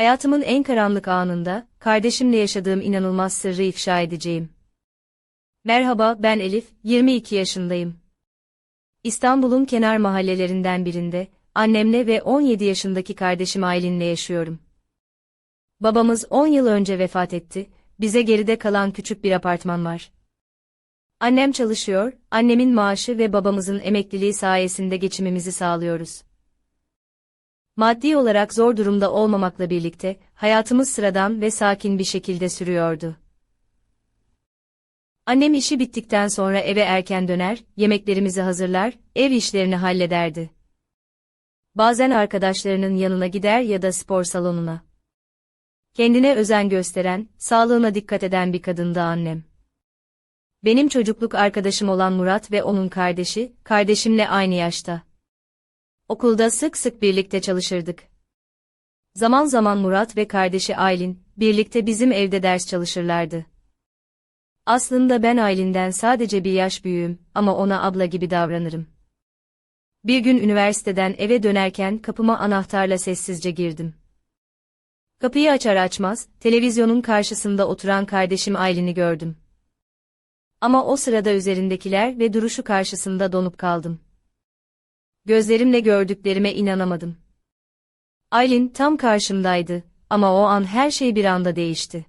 Hayatımın en karanlık anında, kardeşimle yaşadığım inanılmaz sırrı ifşa edeceğim. Merhaba, ben Elif, 22 yaşındayım. İstanbul'un kenar mahallelerinden birinde, annemle ve 17 yaşındaki kardeşim Aylin'le yaşıyorum. Babamız 10 yıl önce vefat etti, bize geride kalan küçük bir apartman var. Annem çalışıyor, annemin maaşı ve babamızın emekliliği sayesinde geçimimizi sağlıyoruz. Maddi olarak zor durumda olmamakla birlikte, hayatımız sıradan ve sakin bir şekilde sürüyordu. Annem işi bittikten sonra eve erken döner, yemeklerimizi hazırlar, ev işlerini hallederdi. Bazen arkadaşlarının yanına gider ya da spor salonuna. Kendine özen gösteren, sağlığına dikkat eden bir kadındı annem. Benim çocukluk arkadaşım olan Murat ve onun kardeşi, kardeşimle aynı yaşta. Okulda sık sık birlikte çalışırdık. Zaman zaman Murat ve kardeşi Aylin, birlikte bizim evde ders çalışırlardı. Aslında ben Aylin'den sadece bir yaş büyüğüm ama ona abla gibi davranırım. Bir gün üniversiteden eve dönerken kapıma anahtarla sessizce girdim. Kapıyı açar açmaz, televizyonun karşısında oturan kardeşim Aylin'i gördüm. Ama o sırada üzerindekiler ve duruşu karşısında donup kaldım. Gözlerimle gördüklerime inanamadım. Aylin tam karşımdaydı ama o an her şey bir anda değişti.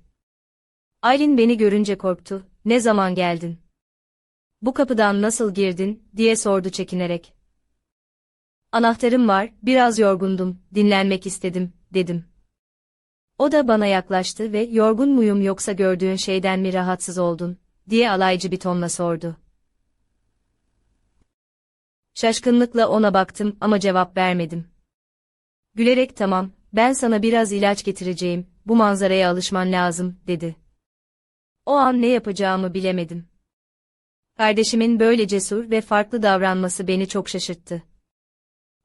Aylin beni görünce korktu, ne zaman geldin? Bu kapıdan nasıl girdin, diye sordu çekinerek. Anahtarım var, biraz yorgundum, dinlenmek istedim, dedim. O da bana yaklaştı ve yorgun muyum yoksa gördüğün şeyden mi rahatsız oldun, diye alaycı bir tonla sordu. Şaşkınlıkla ona baktım ama cevap vermedim. Gülerek tamam, ben sana biraz ilaç getireceğim, bu manzaraya alışman lazım, dedi. O an ne yapacağımı bilemedim. Kardeşimin böyle cesur ve farklı davranması beni çok şaşırttı.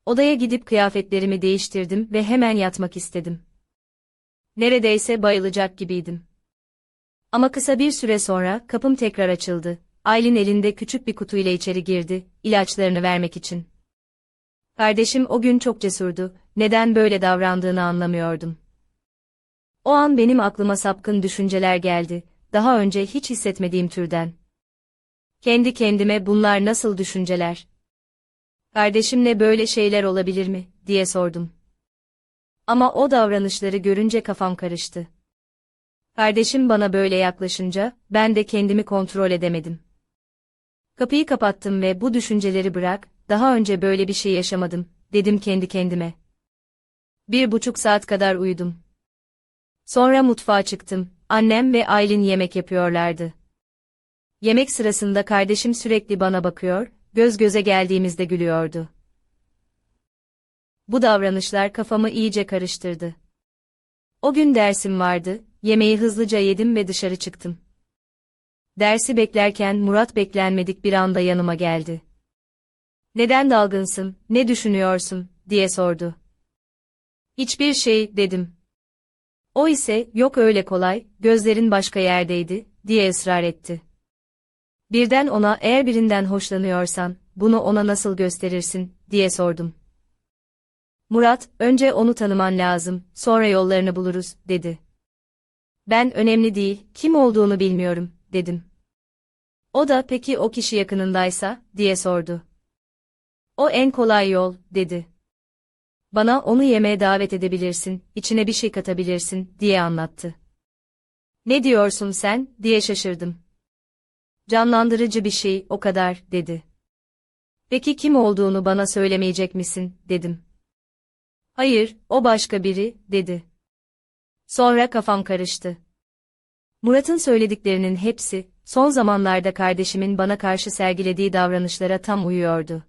Odaya gidip kıyafetlerimi değiştirdim ve hemen yatmak istedim. Neredeyse bayılacak gibiydim. Ama kısa bir süre sonra kapım tekrar açıldı. Aylin elinde küçük bir kutuyla içeri girdi, ilaçlarını vermek için. Kardeşim o gün çok cesurdu, neden böyle davrandığını anlamıyordum. O an benim aklıma sapkın düşünceler geldi, daha önce hiç hissetmediğim türden. Kendi kendime bunlar nasıl düşünceler? Kardeşimle böyle şeyler olabilir mi, diye sordum. Ama o davranışları görünce kafam karıştı. Kardeşim bana böyle yaklaşınca, ben de kendimi kontrol edemedim. Kapıyı kapattım ve bu düşünceleri bırak, daha önce böyle bir şey yaşamadım, dedim kendi kendime. Bir buçuk saat kadar uyudum. Sonra mutfağa çıktım, annem ve Aylin yemek yapıyorlardı. Yemek sırasında kardeşim sürekli bana bakıyor, göz göze geldiğimizde gülüyordu. Bu davranışlar kafamı iyice karıştırdı. O gün dersim vardı, yemeği hızlıca yedim ve dışarı çıktım. Dersi beklerken Murat beklenmedik bir anda yanıma geldi. Neden dalgınsın, ne düşünüyorsun, diye sordu. Hiçbir şey, dedim. O ise, yok öyle kolay, gözlerin başka yerdeydi, diye ısrar etti. Birden ona eğer birinden hoşlanıyorsan, bunu ona nasıl gösterirsin, diye sordum. Murat, önce onu tanıman lazım, sonra yollarını buluruz, dedi. Ben önemli değil, kim olduğunu bilmiyorum, dedim. O da peki o kişi yakınındaysa, diye sordu. O en kolay yol, dedi. Bana onu yemeğe davet edebilirsin, içine bir şey katabilirsin, diye anlattı. Ne diyorsun sen, diye şaşırdım. Canlandırıcı bir şey, o kadar, dedi. Peki kim olduğunu bana söylemeyecek misin, dedim. Hayır, o başka biri, dedi. Sonra kafam karıştı. Murat'ın söylediklerinin hepsi, son zamanlarda kardeşimin bana karşı sergilediği davranışlara tam uyuyordu.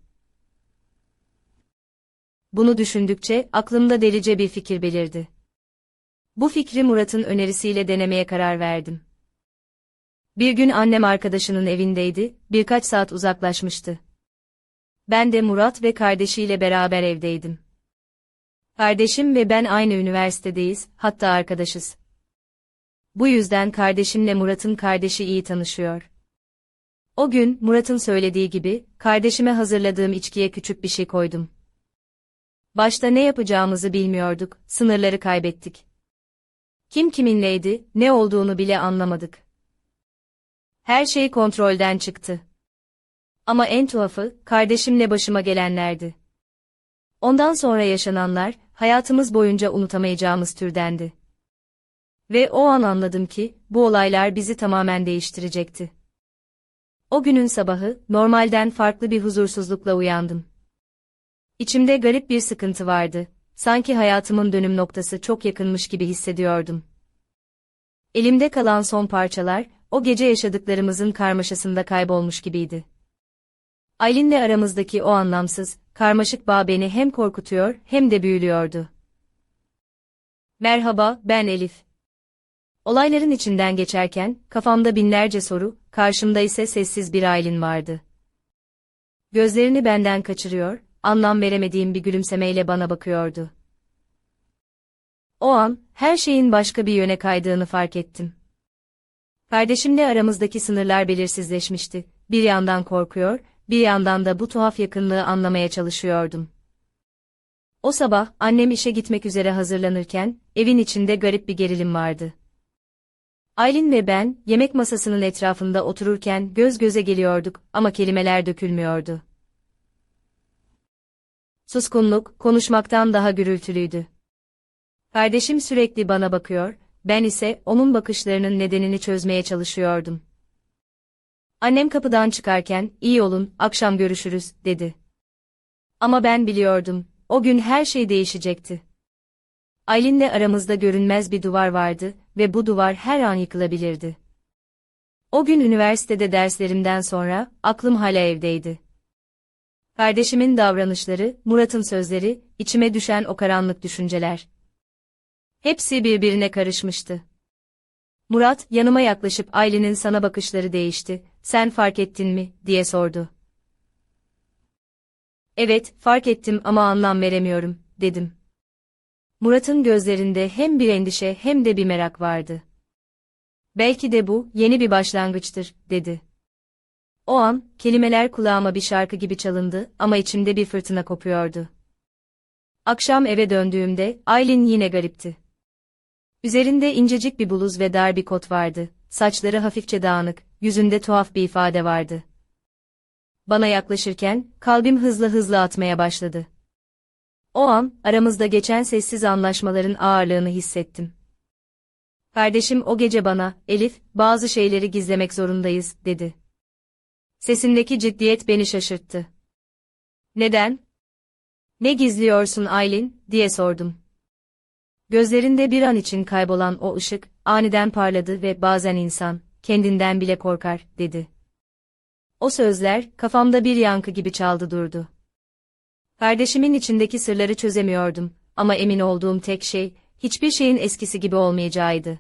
Bunu düşündükçe aklımda delice bir fikir belirdi. Bu fikri Murat'ın önerisiyle denemeye karar verdim. Bir gün annem arkadaşının evindeydi, birkaç saat uzaklaşmıştı. Ben de Murat ve kardeşiyle beraber evdeydim. Kardeşim ve ben aynı üniversitedeyiz, hatta arkadaşız. Bu yüzden kardeşimle Murat'ın kardeşi iyi tanışıyor. O gün, Murat'ın söylediği gibi, kardeşime hazırladığım içkiye küçük bir şey koydum. Başta ne yapacağımızı bilmiyorduk, sınırları kaybettik. Kim kiminleydi, ne olduğunu bile anlamadık. Her şey kontrolden çıktı. Ama en tuhafı, kardeşimle başıma gelenlerdi. Ondan sonra yaşananlar, hayatımız boyunca unutamayacağımız türdendi. Ve o an anladım ki, bu olaylar bizi tamamen değiştirecekti. O günün sabahı, normalden farklı bir huzursuzlukla uyandım. İçimde garip bir sıkıntı vardı, sanki hayatımın dönüm noktası çok yakınmış gibi hissediyordum. Elimde kalan son parçalar, o gece yaşadıklarımızın karmaşasında kaybolmuş gibiydi. Aylin'le aramızdaki o anlamsız, karmaşık bağ beni hem korkutuyor hem de büyülüyordu. Merhaba, ben Elif. Olayların içinden geçerken, kafamda binlerce soru, karşımda ise sessiz bir Aylin vardı. Gözlerini benden kaçırıyor, anlam veremediğim bir gülümsemeyle bana bakıyordu. O an, her şeyin başka bir yöne kaydığını fark ettim. Kardeşimle aramızdaki sınırlar belirsizleşmişti. Bir yandan korkuyor, bir yandan da bu tuhaf yakınlığı anlamaya çalışıyordum. O sabah, annem işe gitmek üzere hazırlanırken, evin içinde garip bir gerilim vardı. Aylin ve ben, yemek masasının etrafında otururken göz göze geliyorduk ama kelimeler dökülmüyordu. Suskunluk, konuşmaktan daha gürültülüydü. Kardeşim sürekli bana bakıyor, ben ise onun bakışlarının nedenini çözmeye çalışıyordum. Annem kapıdan çıkarken, iyi olun, akşam görüşürüz, dedi. Ama ben biliyordum, o gün her şey değişecekti. Aylin'le aramızda görünmez bir duvar vardı ve bu duvar her an yıkılabilirdi. O gün üniversitede derslerimden sonra, aklım hala evdeydi. Kardeşimin davranışları, Murat'ın sözleri, içime düşen o karanlık düşünceler. Hepsi birbirine karışmıştı. Murat, yanıma yaklaşıp Aylin'in sana bakışları değişti, sen fark ettin mi, diye sordu. Evet, fark ettim ama anlam veremiyorum, dedim. Murat'ın gözlerinde hem bir endişe hem de bir merak vardı. Belki de bu, yeni bir başlangıçtır, dedi. O an, kelimeler kulağıma bir şarkı gibi çalındı ama içimde bir fırtına kopuyordu. Akşam eve döndüğümde, Aylin yine garipti. Üzerinde incecik bir bluz ve dar bir kot vardı, saçları hafifçe dağınık, yüzünde tuhaf bir ifade vardı. Bana yaklaşırken, kalbim hızlı hızlı atmaya başladı. O an, aramızda geçen sessiz anlaşmaların ağırlığını hissettim. Kardeşim o gece bana, Elif, bazı şeyleri gizlemek zorundayız, dedi. Sesindeki ciddiyet beni şaşırttı. Neden? Ne gizliyorsun Aylin, diye sordum. Gözlerinde bir an için kaybolan o ışık, aniden parladı ve bazen insan, kendinden bile korkar, dedi. O sözler, kafamda bir yankı gibi çaldı durdu. Kardeşimin içindeki sırları çözemiyordum ama emin olduğum tek şey, hiçbir şeyin eskisi gibi olmayacağıydı.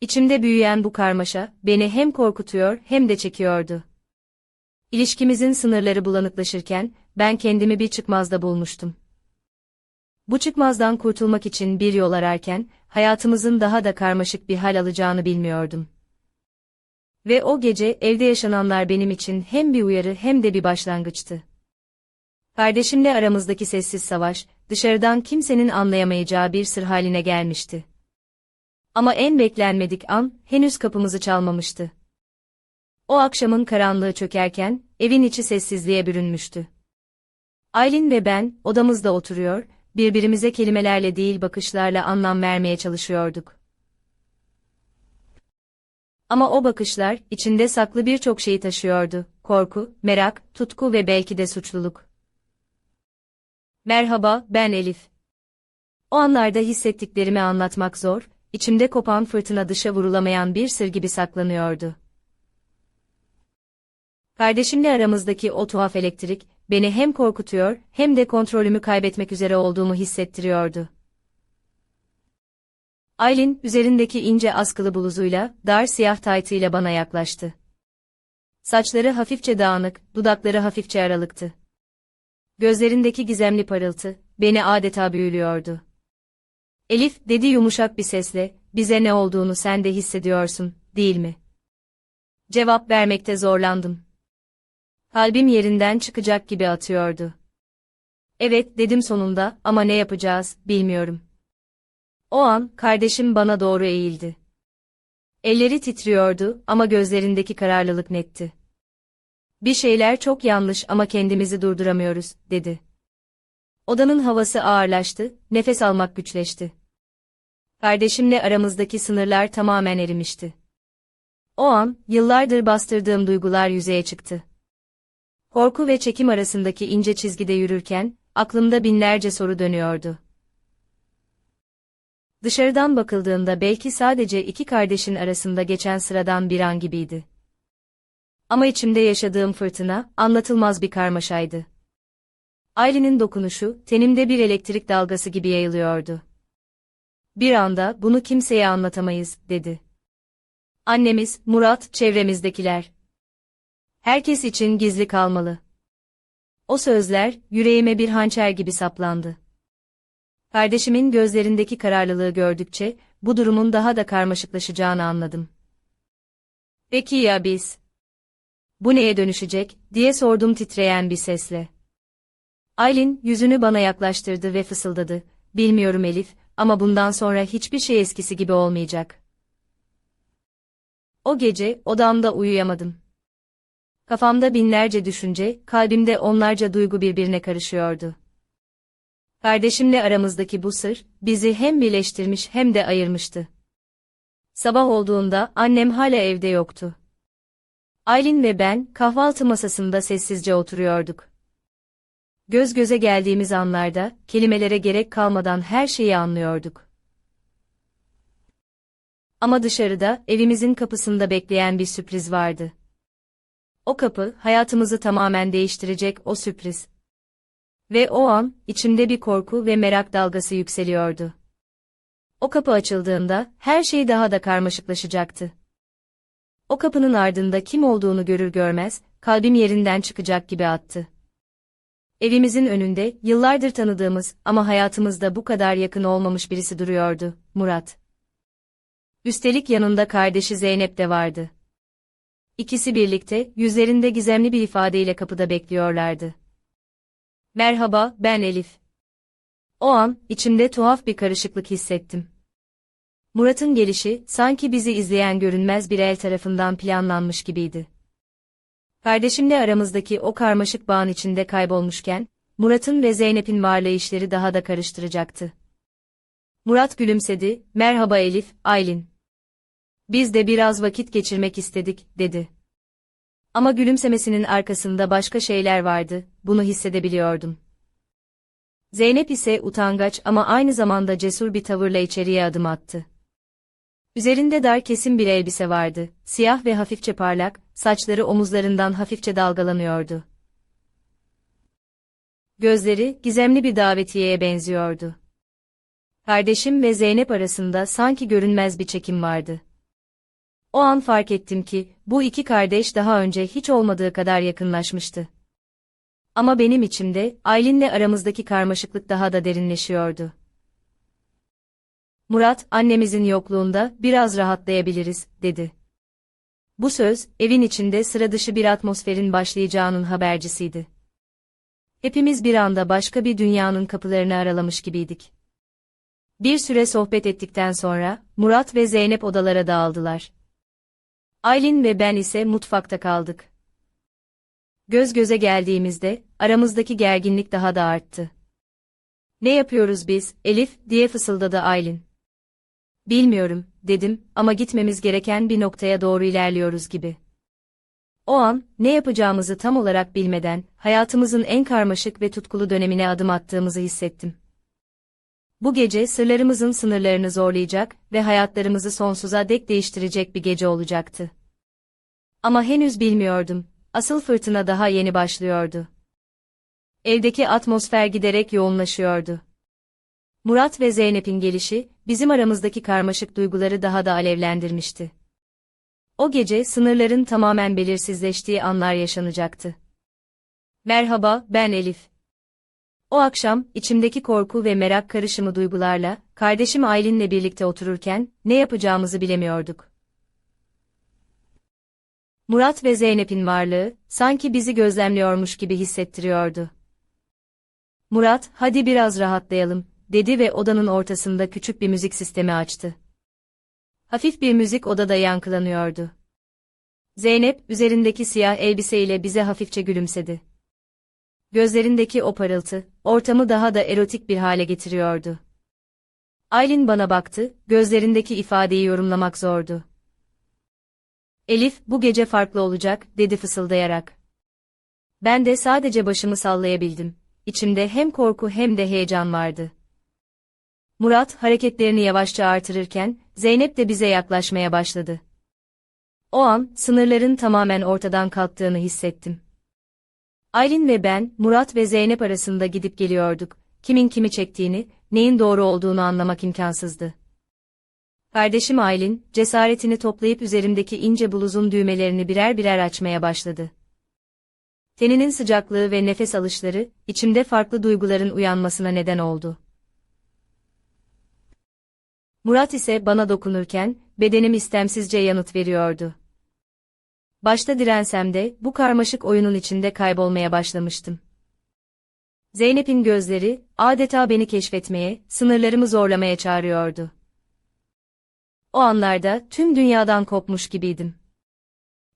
İçimde büyüyen bu karmaşa, beni hem korkutuyor hem de çekiyordu. İlişkimizin sınırları bulanıklaşırken, ben kendimi bir çıkmazda bulmuştum. Bu çıkmazdan kurtulmak için bir yol ararken, hayatımızın daha da karmaşık bir hal alacağını bilmiyordum. Ve o gece evde yaşananlar benim için hem bir uyarı hem de bir başlangıçtı. Kardeşimle aramızdaki sessiz savaş, dışarıdan kimsenin anlayamayacağı bir sır haline gelmişti. Ama en beklenmedik an, henüz kapımızı çalmamıştı. O akşamın karanlığı çökerken, evin içi sessizliğe bürünmüştü. Aylin ve ben, odamızda oturuyor, birbirimize kelimelerle değil bakışlarla anlam vermeye çalışıyorduk. Ama o bakışlar, içinde saklı birçok şeyi taşıyordu. Korku, merak, tutku ve belki de suçluluk. Merhaba, ben Elif. O anlarda hissettiklerimi anlatmak zor, içimde kopan fırtına dışa vurulamayan bir sır gibi saklanıyordu. Kardeşimle aramızdaki o tuhaf elektrik, beni hem korkutuyor, hem de kontrolümü kaybetmek üzere olduğumu hissettiriyordu. Aylin, üzerindeki ince askılı bluzuyla, dar siyah taytıyla bana yaklaştı. Saçları hafifçe dağınık, dudakları hafifçe aralıktı. Gözlerindeki gizemli parıltı, beni adeta büyülüyordu. Elif, dedi yumuşak bir sesle, bize ne olduğunu sen de hissediyorsun, değil mi? Cevap vermekte zorlandım. Kalbim yerinden çıkacak gibi atıyordu. Evet, dedim sonunda, ama ne yapacağız, bilmiyorum. O an, kardeşim bana doğru eğildi. Elleri titriyordu ama gözlerindeki kararlılık netti. Bir şeyler çok yanlış ama kendimizi durduramıyoruz, dedi. Odanın havası ağırlaştı, nefes almak güçleşti. Kardeşimle aramızdaki sınırlar tamamen erimişti. O an, yıllardır bastırdığım duygular yüzeye çıktı. Korku ve çekim arasındaki ince çizgide yürürken, aklımda binlerce soru dönüyordu. Dışarıdan bakıldığında belki sadece iki kardeşin arasında geçen sıradan bir an gibiydi. Ama içimde yaşadığım fırtına, anlatılmaz bir karmaşaydı. Aylin'in dokunuşu, tenimde bir elektrik dalgası gibi yayılıyordu. Bir anda, bunu kimseye anlatamayız, dedi. Annemiz, Murat, çevremizdekiler. Herkes için gizli kalmalı. O sözler, yüreğime bir hançer gibi saplandı. Kardeşimin gözlerindeki kararlılığı gördükçe, bu durumun daha da karmaşıklaşacağını anladım. Peki ya biz? Bu neye dönüşecek, diye sordum titreyen bir sesle. Aylin, yüzünü bana yaklaştırdı ve fısıldadı. Bilmiyorum Elif, ama bundan sonra hiçbir şey eskisi gibi olmayacak. O gece, odamda uyuyamadım. Kafamda binlerce düşünce, kalbimde onlarca duygu birbirine karışıyordu. Kardeşimle aramızdaki bu sır, bizi hem birleştirmiş hem de ayırmıştı. Sabah olduğunda annem hala evde yoktu. Aylin ve ben kahvaltı masasında sessizce oturuyorduk. Göz göze geldiğimiz anlarda kelimelere gerek kalmadan her şeyi anlıyorduk. Ama dışarıda evimizin kapısında bekleyen bir sürpriz vardı. O kapı hayatımızı tamamen değiştirecek o sürpriz. Ve o an içimde bir korku ve merak dalgası yükseliyordu. O kapı açıldığında her şey daha da karmaşıklaşacaktı. O kapının ardında kim olduğunu görür görmez kalbim yerinden çıkacak gibi attı. Evimizin önünde yıllardır tanıdığımız ama hayatımızda bu kadar yakın olmamış birisi duruyordu, Murat. Üstelik yanında kardeşi Zeynep de vardı. İkisi birlikte yüzlerinde gizemli bir ifadeyle kapıda bekliyorlardı. Merhaba, ben Elif. O an içimde tuhaf bir karışıklık hissettim. Murat'ın gelişi sanki bizi izleyen görünmez bir el tarafından planlanmış gibiydi. Kardeşimle aramızdaki o karmaşık bağın içinde kaybolmuşken, Murat'ın ve Zeynep'in varlığı işleri daha da karıştıracaktı. Murat gülümsedi, merhaba Elif, Aylin. Biz de biraz vakit geçirmek istedik, dedi. Ama gülümsemesinin arkasında başka şeyler vardı, bunu hissedebiliyordum. Zeynep ise utangaç ama aynı zamanda cesur bir tavırla içeriye adım attı. Üzerinde dar kesim bir elbise vardı, siyah ve hafifçe parlak, saçları omuzlarından hafifçe dalgalanıyordu. Gözleri, gizemli bir davetiyeye benziyordu. Kardeşim ve Zeynep arasında sanki görünmez bir çekim vardı. O an fark ettim ki, bu iki kardeş daha önce hiç olmadığı kadar yakınlaşmıştı. Ama benim içimde, Aylin'le aramızdaki karmaşıklık daha da derinleşiyordu. Murat, annemizin yokluğunda biraz rahatlayabiliriz, dedi. Bu söz, evin içinde sıra dışı bir atmosferin başlayacağının habercisiydi. Hepimiz bir anda başka bir dünyanın kapılarını aralamış gibiydik. Bir süre sohbet ettikten sonra, Murat ve Zeynep odalara dağıldılar. Aylin ve ben ise mutfakta kaldık. Göz göze geldiğimizde, aramızdaki gerginlik daha da arttı. Ne yapıyoruz biz, Elif, diye fısıldadı Aylin. Bilmiyorum, dedim ama gitmemiz gereken bir noktaya doğru ilerliyoruz gibi. O an, ne yapacağımızı tam olarak bilmeden, hayatımızın en karmaşık ve tutkulu dönemine adım attığımızı hissettim. Bu gece sırlarımızın sınırlarını zorlayacak ve hayatlarımızı sonsuza dek değiştirecek bir gece olacaktı. Ama henüz bilmiyordum, asıl fırtına daha yeni başlıyordu. Evdeki atmosfer giderek yoğunlaşıyordu. Murat ve Zeynep'in gelişi, bizim aramızdaki karmaşık duyguları daha da alevlendirmişti. O gece sınırların tamamen belirsizleştiği anlar yaşanacaktı. Merhaba, ben Elif. O akşam, içimdeki korku ve merak karışımı duygularla, kardeşim Aylin'le birlikte otururken, ne yapacağımızı bilemiyorduk. Murat ve Zeynep'in varlığı, sanki bizi gözlemliyormuş gibi hissettiriyordu. Murat, hadi biraz rahatlayalım, dedi ve odanın ortasında küçük bir müzik sistemi açtı. Hafif bir müzik odada yankılanıyordu. Zeynep, üzerindeki siyah elbiseyle bize hafifçe gülümsedi. Gözlerindeki o parıltı, ortamı daha da erotik bir hale getiriyordu. Aylin bana baktı, gözlerindeki ifadeyi yorumlamak zordu. Elif, bu gece farklı olacak, dedi fısıldayarak. Ben de sadece başımı sallayabildim. İçimde hem korku hem de heyecan vardı. Murat, hareketlerini yavaşça artırırken, Zeynep de bize yaklaşmaya başladı. O an, sınırların tamamen ortadan kalktığını hissettim. Aylin ve ben, Murat ve Zeynep arasında gidip geliyorduk. Kimin kimi çektiğini, neyin doğru olduğunu anlamak imkansızdı. Kardeşim Aylin, cesaretini toplayıp üzerimdeki ince bluzun düğmelerini birer birer açmaya başladı. Teninin sıcaklığı ve nefes alışları, içimde farklı duyguların uyanmasına neden oldu. Murat ise bana dokunurken, bedenim istemsizce yanıt veriyordu. Başta dirensem de, bu karmaşık oyunun içinde kaybolmaya başlamıştım. Zeynep'in gözleri, adeta beni keşfetmeye, sınırlarımı zorlamaya çağırıyordu. O anlarda, tüm dünyadan kopmuş gibiydim.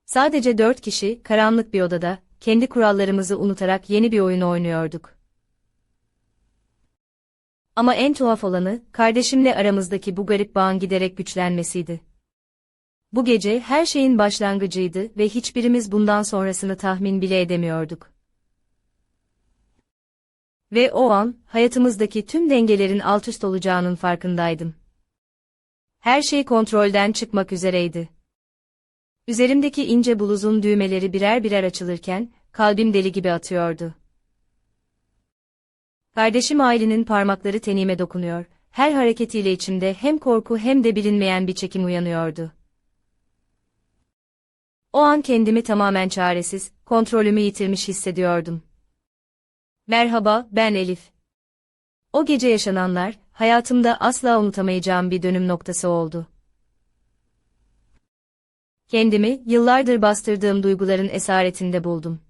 Sadece dört kişi, karanlık bir odada, kendi kurallarımızı unutarak yeni bir oyun oynuyorduk. Ama en tuhaf olanı, kardeşimle aramızdaki bu garip bağın giderek güçlenmesiydi. Bu gece her şeyin başlangıcıydı ve hiçbirimiz bundan sonrasını tahmin bile edemiyorduk. Ve o an, hayatımızdaki tüm dengelerin altüst olacağının farkındaydım. Her şey kontrolden çıkmak üzereydi. Üzerimdeki ince bluzun düğmeleri birer birer açılırken, kalbim deli gibi atıyordu. Kardeşim Aylin'in parmakları tenime dokunuyor, her hareketiyle içimde hem korku hem de bilinmeyen bir çekim uyanıyordu. O an kendimi tamamen çaresiz, kontrolümü yitirmiş hissediyordum. Merhaba, ben Elif. O gece yaşananlar, hayatımda asla unutamayacağım bir dönüm noktası oldu. Kendimi, yıllardır bastırdığım duyguların esaretinde buldum.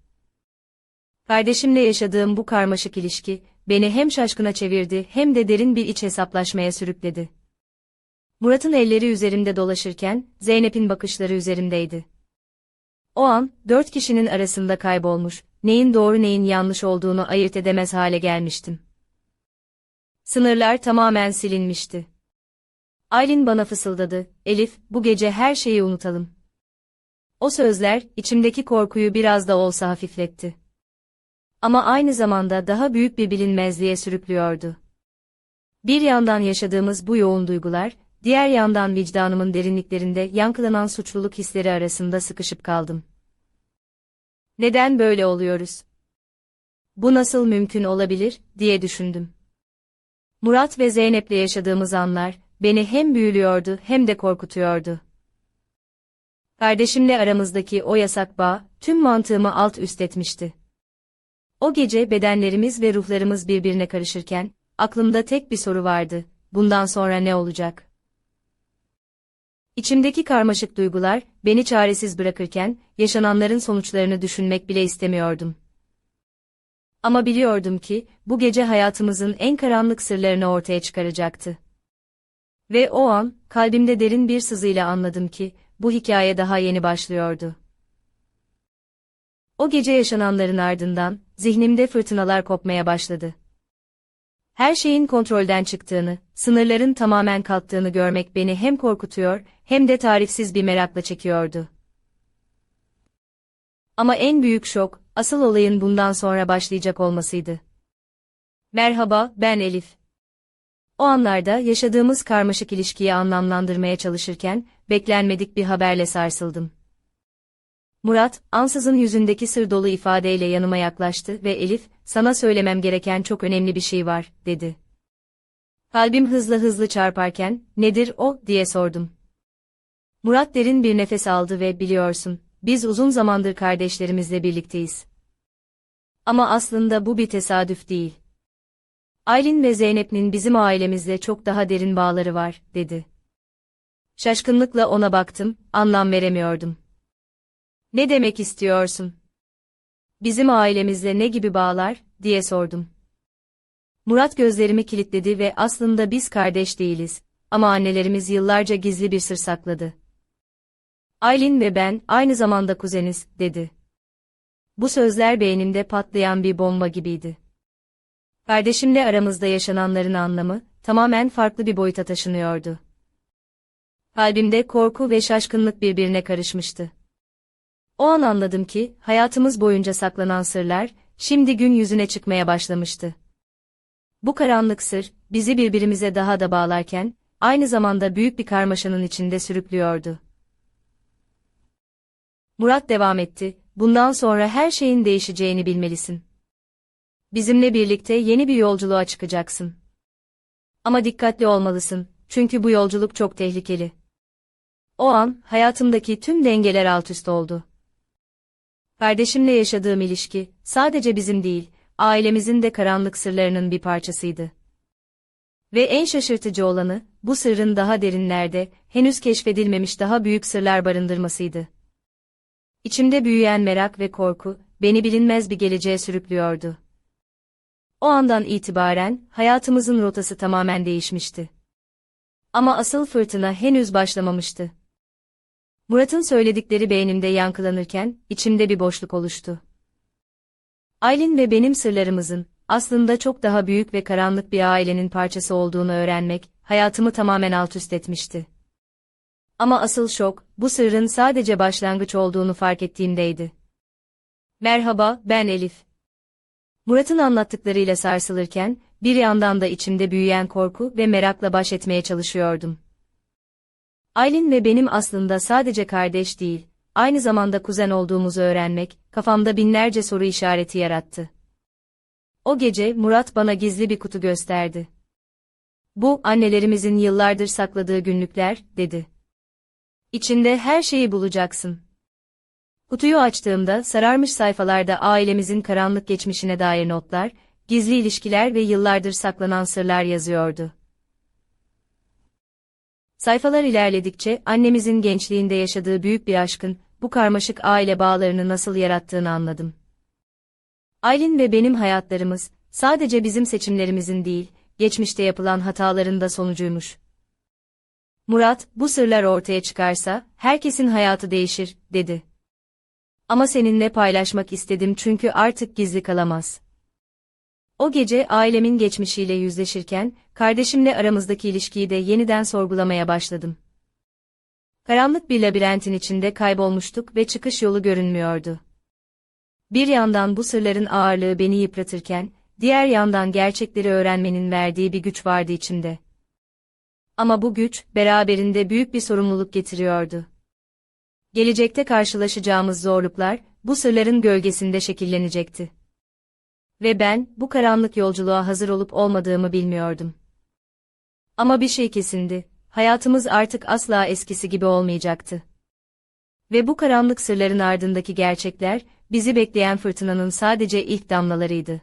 Kardeşimle yaşadığım bu karmaşık ilişki, beni hem şaşkına çevirdi hem de derin bir iç hesaplaşmaya sürükledi. Murat'ın elleri üzerimde dolaşırken, Zeynep'in bakışları üzerimdeydi. O an, dört kişinin arasında kaybolmuş, neyin doğru neyin yanlış olduğunu ayırt edemez hale gelmiştim. Sınırlar tamamen silinmişti. Aylin bana fısıldadı, Elif, bu gece her şeyi unutalım. O sözler, içimdeki korkuyu biraz da olsa hafifletti. Ama aynı zamanda daha büyük bir bilinmezliğe sürüklüyordu. Bir yandan yaşadığımız bu yoğun duygular, diğer yandan vicdanımın derinliklerinde yankılanan suçluluk hisleri arasında sıkışıp kaldım. Neden böyle oluyoruz? Bu nasıl mümkün olabilir, diye düşündüm. Murat ve Zeynep'le yaşadığımız anlar, beni hem büyülüyordu hem de korkutuyordu. Kardeşimle aramızdaki o yasak bağ, tüm mantığımı alt üst etmişti. O gece bedenlerimiz ve ruhlarımız birbirine karışırken, aklımda tek bir soru vardı, bundan sonra ne olacak? İçimdeki karmaşık duygular, beni çaresiz bırakırken, yaşananların sonuçlarını düşünmek bile istemiyordum. Ama biliyordum ki, bu gece hayatımızın en karanlık sırlarını ortaya çıkaracaktı. Ve o an, kalbimde derin bir sızıyla anladım ki, bu hikaye daha yeni başlıyordu. O gece yaşananların ardından, zihnimde fırtınalar kopmaya başladı. Her şeyin kontrolden çıktığını, sınırların tamamen kalktığını görmek beni hem korkutuyor, hem de tarifsiz bir merakla çekiyordu. Ama en büyük şok, asıl olayın bundan sonra başlayacak olmasıydı. Merhaba, ben Elif. O anlarda yaşadığımız karmaşık ilişkiyi anlamlandırmaya çalışırken, beklenmedik bir haberle sarsıldım. Murat, ansızın yüzündeki sır dolu ifadeyle yanıma yaklaştı ve Elif, sana söylemem gereken çok önemli bir şey var, dedi. Kalbim hızlı hızlı çarparken, nedir o, diye sordum. Murat derin bir nefes aldı ve biliyorsun, biz uzun zamandır kardeşlerimizle birlikteyiz. Ama aslında bu bir tesadüf değil. Aylin ve Zeynep'in bizim ailemizle çok daha derin bağları var, dedi. Şaşkınlıkla ona baktım, anlam veremiyordum. Ne demek istiyorsun? Bizim ailemizle ne gibi bağlar, diye sordum. Murat gözlerimi kilitledi ve aslında biz kardeş değiliz. Ama annelerimiz yıllarca gizli bir sır sakladı. Aylin ve ben aynı zamanda kuzeniz, dedi. Bu sözler beynimde patlayan bir bomba gibiydi. Kardeşimle aramızda yaşananların anlamı, tamamen farklı bir boyuta taşınıyordu. Kalbimde korku ve şaşkınlık birbirine karışmıştı. O an anladım ki, hayatımız boyunca saklanan sırlar, şimdi gün yüzüne çıkmaya başlamıştı. Bu karanlık sır, bizi birbirimize daha da bağlarken, aynı zamanda büyük bir karmaşanın içinde sürüklüyordu. Murat devam etti, bundan sonra her şeyin değişeceğini bilmelisin. Bizimle birlikte yeni bir yolculuğa çıkacaksın. Ama dikkatli olmalısın, çünkü bu yolculuk çok tehlikeli. O an, hayatımdaki tüm dengeler alt üst oldu. Kardeşimle yaşadığım ilişki, sadece bizim değil, ailemizin de karanlık sırlarının bir parçasıydı. Ve en şaşırtıcı olanı, bu sırrın daha derinlerde, henüz keşfedilmemiş daha büyük sırlar barındırmasıydı. İçimde büyüyen merak ve korku, beni bilinmez bir geleceğe sürüklüyordu. O andan itibaren, hayatımızın rotası tamamen değişmişti. Ama asıl fırtına henüz başlamamıştı. Murat'ın söyledikleri beynimde yankılanırken, içimde bir boşluk oluştu. Aylin ve benim sırlarımızın, aslında çok daha büyük ve karanlık bir ailenin parçası olduğunu öğrenmek, hayatımı tamamen alt üst etmişti. Ama asıl şok, bu sırrın sadece başlangıç olduğunu fark ettiğimdeydi. Merhaba, ben Elif. Murat'ın anlattıklarıyla sarsılırken, bir yandan da içimde büyüyen korku ve merakla baş etmeye çalışıyordum. Aylin ve benim aslında sadece kardeş değil, aynı zamanda kuzen olduğumuzu öğrenmek, kafamda binlerce soru işareti yarattı. O gece Murat bana gizli bir kutu gösterdi. Bu, annelerimizin yıllardır sakladığı günlükler, dedi. İçinde her şeyi bulacaksın. Kutuyu açtığımda sararmış sayfalarda ailemizin karanlık geçmişine dair notlar, gizli ilişkiler ve yıllardır saklanan sırlar yazıyordu. Sayfalar ilerledikçe annemizin gençliğinde yaşadığı büyük bir aşkın, bu karmaşık aile bağlarını nasıl yarattığını anladım. Aylin ve benim hayatlarımız, sadece bizim seçimlerimizin değil, geçmişte yapılan hataların da sonucuymuş. Murat, bu sırlar ortaya çıkarsa, herkesin hayatı değişir, dedi. Ama seninle paylaşmak istedim çünkü artık gizli kalamaz. O gece ailemin geçmişiyle yüzleşirken, kardeşimle aramızdaki ilişkiyi de yeniden sorgulamaya başladım. Karanlık bir labirentin içinde kaybolmuştuk ve çıkış yolu görünmüyordu. Bir yandan bu sırların ağırlığı beni yıpratırken, diğer yandan gerçekleri öğrenmenin verdiği bir güç vardı içimde. Ama bu güç, beraberinde büyük bir sorumluluk getiriyordu. Gelecekte karşılaşacağımız zorluklar, bu sırların gölgesinde şekillenecekti. Ve ben, bu karanlık yolculuğa hazır olup olmadığımı bilmiyordum. Ama bir şey kesindi, hayatımız artık asla eskisi gibi olmayacaktı. Ve bu karanlık sırların ardındaki gerçekler, bizi bekleyen fırtınanın sadece ilk damlalarıydı.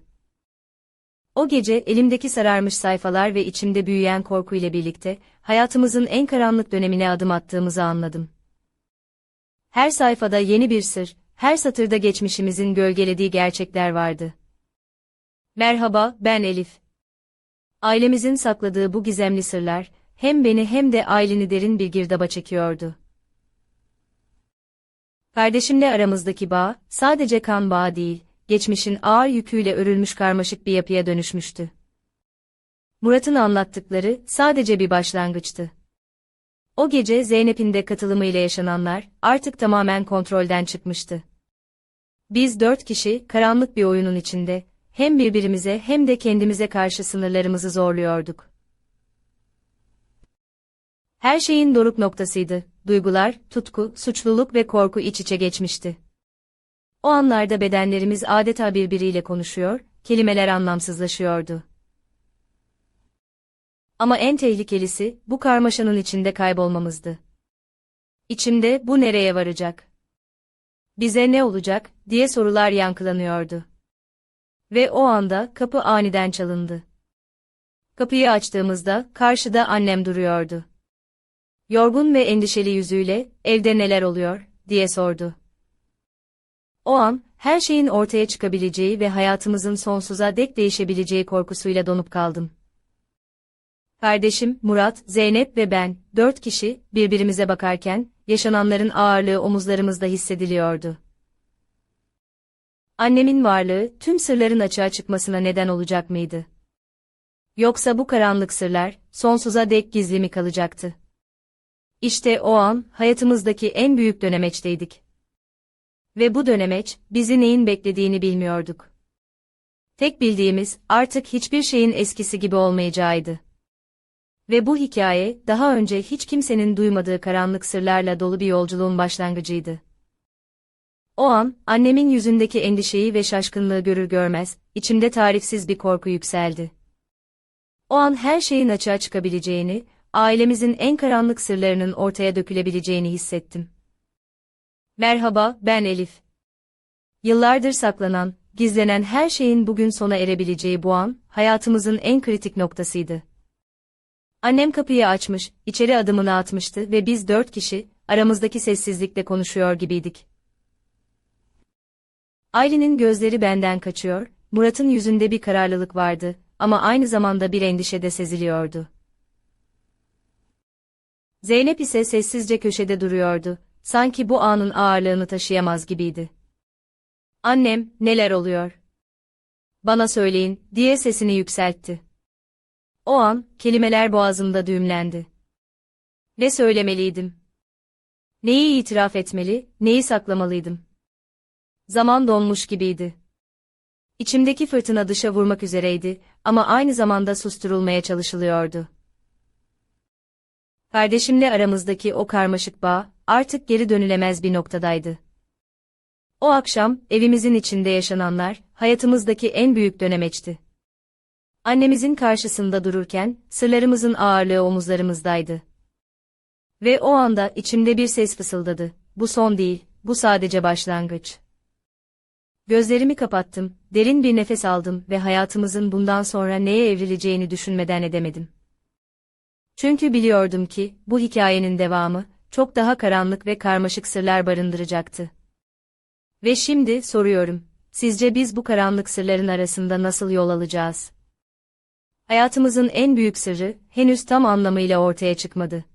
O gece elimdeki sararmış sayfalar ve içimde büyüyen korku ile birlikte, hayatımızın en karanlık dönemine adım attığımızı anladım. Her sayfada yeni bir sır, her satırda geçmişimizin gölgelediği gerçekler vardı. Merhaba, ben Elif. Ailemizin sakladığı bu gizemli sırlar, hem beni hem de aileni derin bir girdaba çekiyordu. Kardeşimle aramızdaki bağ, sadece kan bağı değil, geçmişin ağır yüküyle örülmüş karmaşık bir yapıya dönüşmüştü. Murat'ın anlattıkları sadece bir başlangıçtı. O gece Zeynep'in de katılımıyla yaşananlar artık tamamen kontrolden çıkmıştı. Biz dört kişi karanlık bir oyunun içinde hem birbirimize hem de kendimize karşı sınırlarımızı zorluyorduk. Her şeyin doruk noktasıydı. Duygular, tutku, suçluluk ve korku iç içe geçmişti. O anlarda bedenlerimiz adeta birbiriyle konuşuyor, kelimeler anlamsızlaşıyordu. Ama en tehlikelisi, bu karmaşanın içinde kaybolmamızdı. İçimde, bu nereye varacak? Bize ne olacak, diye sorular yankılanıyordu. Ve o anda, kapı aniden çalındı. Kapıyı açtığımızda, karşıda annem duruyordu. Yorgun ve endişeli yüzüyle, evde neler oluyor, diye sordu. O an, her şeyin ortaya çıkabileceği ve hayatımızın sonsuza dek değişebileceği korkusuyla donup kaldım. Kardeşim, Murat, Zeynep ve ben, dört kişi, birbirimize bakarken, yaşananların ağırlığı omuzlarımızda hissediliyordu. Annemin varlığı, tüm sırların açığa çıkmasına neden olacak mıydı? Yoksa bu karanlık sırlar, sonsuza dek gizli mi kalacaktı? İşte o an, hayatımızdaki en büyük dönemeçteydik. Ve bu dönemeç, bizi neyin beklediğini bilmiyorduk. Tek bildiğimiz, artık hiçbir şeyin eskisi gibi olmayacağıydı. Ve bu hikaye, daha önce hiç kimsenin duymadığı karanlık sırlarla dolu bir yolculuğun başlangıcıydı. O an, annemin yüzündeki endişeyi ve şaşkınlığı görür görmez, içimde tarifsiz bir korku yükseldi. O an her şeyin açığa çıkabileceğini, ailemizin en karanlık sırlarının ortaya dökülebileceğini hissettim. Merhaba, ben Elif. Yıllardır saklanan, gizlenen her şeyin bugün sona erebileceği bu an, hayatımızın en kritik noktasıydı. Annem kapıyı açmış, içeri adımını atmıştı ve biz dört kişi, aramızdaki sessizlikle konuşuyor gibiydik. Aylin'in gözleri benden kaçıyor, Murat'ın yüzünde bir kararlılık vardı ama aynı zamanda bir endişe de seziliyordu. Zeynep ise sessizce köşede duruyordu, sanki bu anın ağırlığını taşıyamaz gibiydi. Annem, neler oluyor? Bana söyleyin, diye sesini yükseltti. O an, kelimeler boğazımda düğümlendi. Ne söylemeliydim? Neyi itiraf etmeli, neyi saklamalıydım? Zaman donmuş gibiydi. İçimdeki fırtına dışa vurmak üzereydi ama aynı zamanda susturulmaya çalışılıyordu. Kardeşimle aramızdaki o karmaşık bağ artık geri dönülemez bir noktadaydı. O akşam evimizin içinde yaşananlar hayatımızdaki en büyük dönemeçti. Annemizin karşısında dururken sırlarımızın ağırlığı omuzlarımızdaydı. Ve o anda içimde bir ses fısıldadı. Bu son değil, bu sadece başlangıç. Gözlerimi kapattım, derin bir nefes aldım ve hayatımızın bundan sonra neye evrileceğini düşünmeden edemedim. Çünkü biliyordum ki, bu hikayenin devamı, çok daha karanlık ve karmaşık sırlar barındıracaktı. Ve şimdi soruyorum, sizce biz bu karanlık sırların arasında nasıl yol alacağız? Hayatımızın en büyük sırrı, henüz tam anlamıyla ortaya çıkmadı.